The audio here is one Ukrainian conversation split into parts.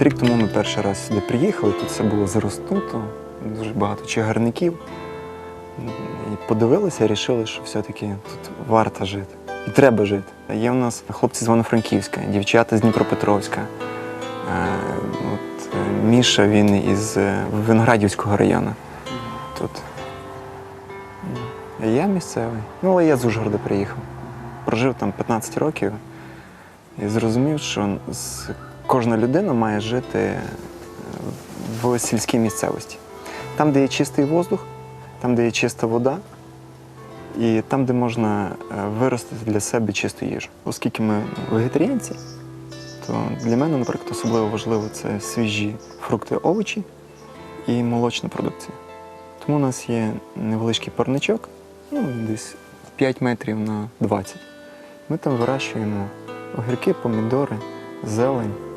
От рік тому ми перший раз сюди приїхали, тут все було зароснуто, дуже багато чагарників. І подивилися і вирішили, що все-таки тут варто жити. І треба жити. Є у нас хлопці з Івано-Франківська, дівчата з Дніпропетровська. Е, От, е, Міша він із е, Виноградівського району. Тут. Я місцевий. Ну, але я з Ужгорода приїхав. Прожив там 15 років і зрозумів, що з- кожна людина має жити е, в сільській місцевості. Там, де є чистий воздух, там, де є чиста вода, і там, де можна е, виростити для себе чисту їжу. Оскільки ми вегетаріанці, то для мене, наприклад, особливо важливо це свіжі фрукти, овочі і молочна продукція. Тому у нас є невеличкий парничок, ну, десь 5 метрів на 20. Ми там вирощуємо огірки, помідори, зелень.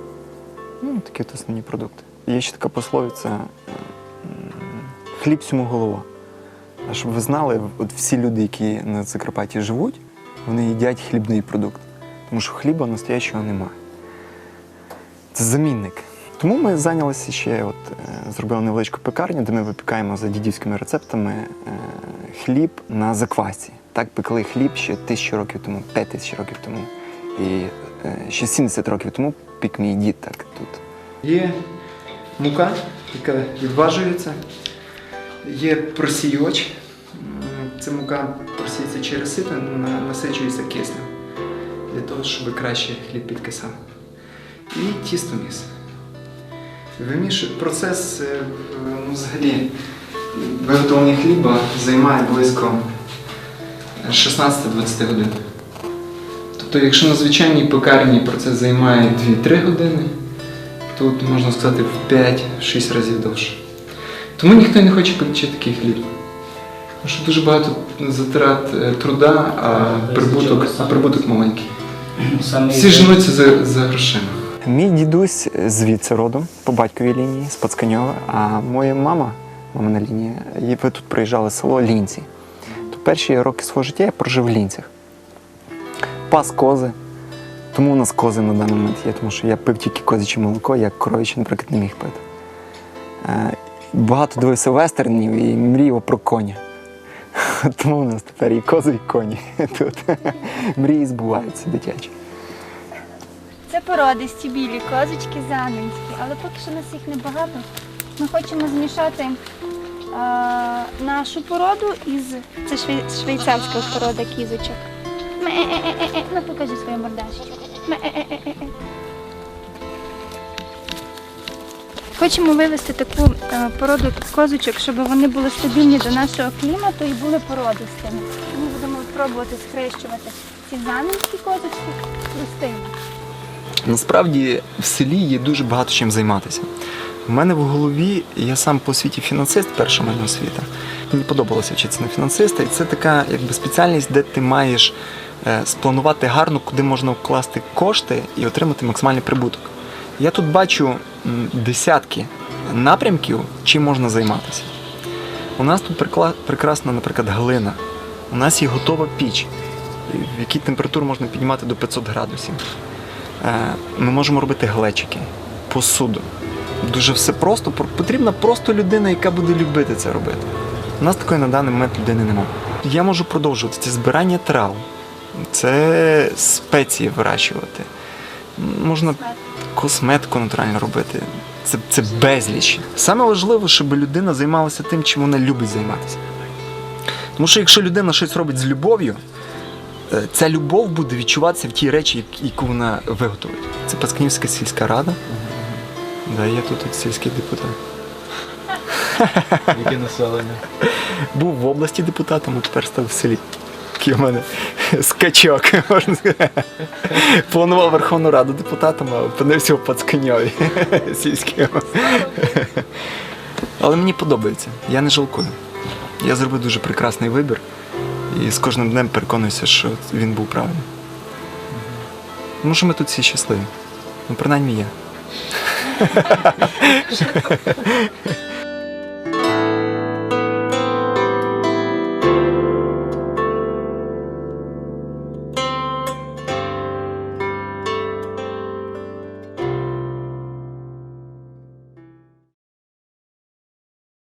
Ну, такі от основні продукти. Є ще така пословиця хліб всьому голова. А щоб ви знали, от всі люди, які на Закарпатті живуть, вони їдять хлібний продукт. Тому що хліба настоящого немає. Це замінник. Тому ми зайнялися ще, от, е, зробили невеличку пекарню, де ми випікаємо за дідівськими рецептами е, хліб на заквасці. Так пекли хліб ще тисячу років тому, п'ять тисяч років тому. І е, ще 70 років тому пік мій дід так тут. Є мука, яка відважується, є просійоч. Ця мука просіється через сито, насичується киснем для того, щоб краще хліб підкисав. І тістоміс. Вимішує процес е, ну, взагалі виготовлення хліба займає близько 16-20 годин. Тобто, якщо на звичайній пекарні процес займає 2-3 години, тут можна сказати в 5-6 разів довше. Тому ніхто не хоче пекти такий хліб. Тому що дуже багато затрат е, труда, а прибуток, а прибуток маленький. Всі женуться за, за грошима. Мій дідусь звідси родом по батьковій лінії з Пацканьова, а моя мама, мамина лінія, і ви тут приїжджали з село Лінці. То перші роки свого життя я прожив в Лінцях. Пас кози. Тому у нас кози на даний момент є, тому що я пив тільки козяче молоко, я коров'яче, наприклад, не міг пити. Е, Багато дивився вестернів і мріяв про коня. Тому у нас тепер і кози, і коні тут. Мрії збуваються дитячі. Це породисті білі козочки занинські, але поки що нас їх небагато. Ми хочемо змішати а, нашу породу із це швей- швейцарська порода кізочок. Ме-е-е-е-е. Ну покажи свою мордашку. Хочемо вивести таку е, породу козочок, щоб вони були стабільні до нашого клімату і були породистими. Ми будемо пробувати схрещувати ці занинські козочки простими. Насправді в селі є дуже багато чим займатися. У мене в голові, я сам по освіті фінансист, перша мене освіта. Мені подобалося вчитися на фінансиста, і це така якби спеціальність, де ти маєш е, спланувати гарно, куди можна вкласти кошти і отримати максимальний прибуток. Я тут бачу десятки напрямків, чим можна займатися. У нас тут прекрасна, наприклад, глина. У нас є готова піч, в якій температуру можна піднімати до 500 градусів. Е, Ми можемо робити глечики, посуду. Дуже все просто. Потрібна просто людина, яка буде любити це робити. У нас такої на даний момент людини немає. Я можу продовжувати це збирання трав, це спеції вирощувати. Можна косметику натурально робити. Це, це безліч. Саме важливо, щоб людина займалася тим, чим вона любить займатися. Тому що якщо людина щось робить з любов'ю, е, ця любов буде відчуватися в тій речі, яку вона виготовить. Це Паскнівська сільська рада. Да, я тут от сільський депутат. Яке населення? Був в області депутатом, а тепер став в селі. Такий у мене скачок, можна сказати. Планував Верховну Раду депутатом, а опинився в Пацканьові сільському. Але мені подобається, я не жалкую. Я зробив дуже прекрасний вибір і з кожним днем переконуюся, що він був правильним. Тому що ми тут всі щасливі. Ну, принаймні я.